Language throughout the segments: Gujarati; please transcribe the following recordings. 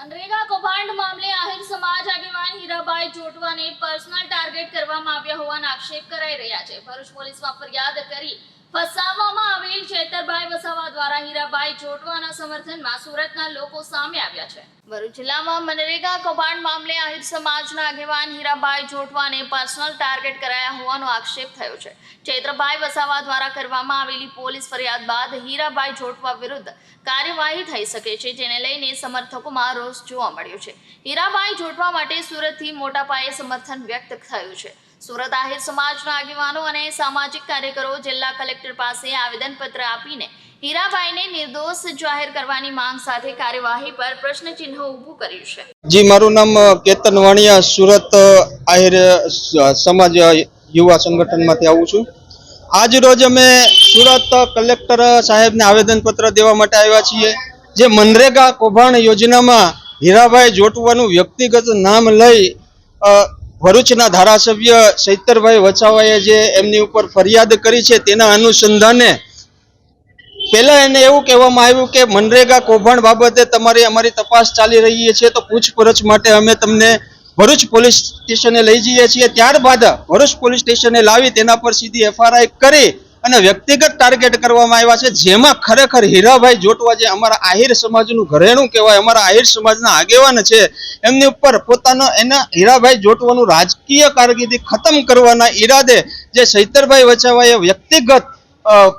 મનરેગા કૌભાંડ મામલે આહિર સમાજ આગેવાન હીરાબાઈ જોટવાને પર્સનલ ટાર્ગેટ કરવામાં આવ્યા હોવાના આક્ષેપ કરાઈ રહ્યા છે. ભરૂચ પોલીસમાં ફરિયાદ કરી ફસાવવામાં આવેલ ચેતરભાઈ વસાવા દ્વારા હીરાભાઈ જોટવાના સમર્થનમાં સુરતના લોકો સામે આવ્યા છે. ભરૂચ જિલ્લામાં મનરેગા કૌભાંડ મામલે આહિર સમાજના આગેવાન હીરાભાઈ જોટવાને પર્સનલ ટાર્ગેટ કરાયા હોવાનો આક્ષેપ થયો છે. ચૈત્રભાઈ વસાવા દ્વારા કરવામાં આવેલી પોલીસ ફરિયાદ બાદ હીરાભાઈ જોટવા વિરુદ્ધ કાર્યવાહી થઈ શકે છે, જેને લઈને સમર્થકોમાં રોષ જોવા મળ્યો છે. હીરાભાઈ જોટવા માટે સુરતથી મોટા પાયે સમર્થન વ્યક્ત થયું છે. સુરત આહિર સમાજના આગેવાનો અને સામાજિક કાર્યકરો જિલ્લા કલેક્ટર પાસે આવેદનપત્ર આપીને હીરાભાઈને નિર્દોષ જાહેર કરવાની માંગ સાથે કાર્યવાહી પર પ્રશ્નચિહ્ન ઊભું કર્યું છે. જી, મારું નામ કેતન વાણિયા, સુરત આહિર સમાજ યુવા સંગઠનમાંથી આવું છું. આજ રોજ અમે સુરત કલેક્ટર સાહેબને આવેદનપત્ર દેવા માટે આવ્યા છીએ. જે મનરેગા કૌભાંડ યોજનામાં હીરાભાઈ જોટવાનું વ્યક્તિગત નામ લઈ ભરૂચના ધારાસભ્ય ચૈતરભાઈ વચાવાએ જે એમની ઉપર ફરિયાદ કરી છે તેના અનુસંધાને પહેલા એને એવું કહેવામાં આવ્યું કે મનરેગા કૌભાંડ બાબતે તમારી અમારી તપાસ ચાલી રહી છે તો પૂછપરછ માટે અમે તમને ભરૂચ પોલીસ સ્ટેશને લઈ જઈએ છીએ. ત્યારબાદ ભરૂચ પોલીસ સ્ટેશને લાવી તેના પર સીધી એફઆરઆઈ કરી અને વ્યક્તિગત ટાર્ગેટ કરવામાં આવ્યા છે. જેમાં ખરેખર હીરાભાઈ જોટવા જે અમારા આહિર સમાજનું ઘરેણું કહેવાય, અમારા આહિર સમાજના આગેવાન છે. એમની ઉપર પોતાનો એના હીરાભાઈ જોટવાનું રાજકીય કારકિર્દી ખતમ કરવાના ઈરાદે જે શૈતરભાઈ વચાવાએ વ્યક્તિગત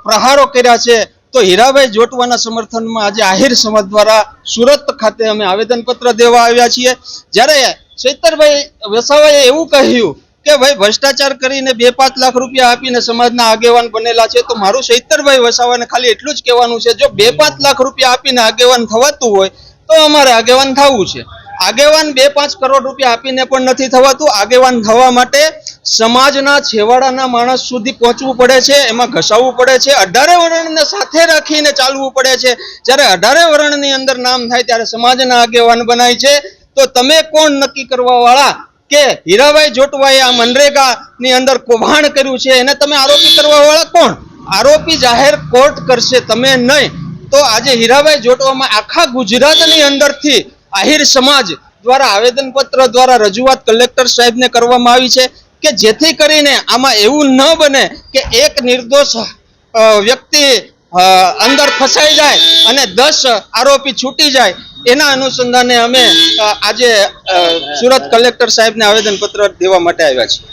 પ્રહારો કર્યા છે, તો હીરાભાઈ જોટવાના સમર્થનમાં આજે આહિર સમાજ દ્વારા સુરત ખાતે અમે આવેદનપત્ર દેવા આવ્યા છીએ. જ્યારે શૈતરભાઈ વસાવાએ એવું કહ્યું કે ભાઈ ભ્રષ્ટાચાર કરીને બે પાંચ લાખ રૂપિયા આપીને સમાજના આગેવાન બનેલા છે, તો મારું શૈતરભાઈ વસાવાને ખાલી એટલું જ કહેવાનું છે, જો બે પાંચ લાખ રૂપિયા આપીને આગેવાન થવાતું હોય, તો અમારે આગેવાન થવું છે. આગેવાન બે પાંચ કરોડ રૂપિયા આપીને પણ નથી થવાતું. આગેવાન થવા માટે સમાજના છેવાડાના માણસ સુધી પહોંચવું પડે છે, એમાં ઘસાવવું પડે છે, અઢારે વર્ણને સાથે રાખીને ચાલવું પડે છે. જ્યારે અઢારે વર્ણની અંદર નામ થાય ત્યારે સમાજના આગેવાન બનાય છે. તો તમે કોણ નક્કી કરવા વાળા કે હીરાભાઈ જોટવાએ આ મનરેગાની અંદર કૌભાંડ કર્યું છે, એને તમે આરોપી કરવા વાળા કોણ? આરોપી જાહેર કોર્ટ કરશે, તમે નહીં. તો આજે હીરાભાઈ જોટવામાં આખા ગુજરાતની અંદરથી આહિર સમાજ દ્વારા આવેદનપત્ર દ્વારા રજૂઆત કલેક્ટર સાહેબને કરવામાં આવી છે કે જેથી કરીને આમાં એવું ન બને કે એક નિર્દોષ વ્યક્તિ અંદર ફસાઈ જાય અને દસ આરોપી છૂટી જાય, એના અનુસંધાને અમે આજે સુરત કલેક્ટર સાહેબને આવેદનપત્ર દેવા માટે આવ્યા છીએ.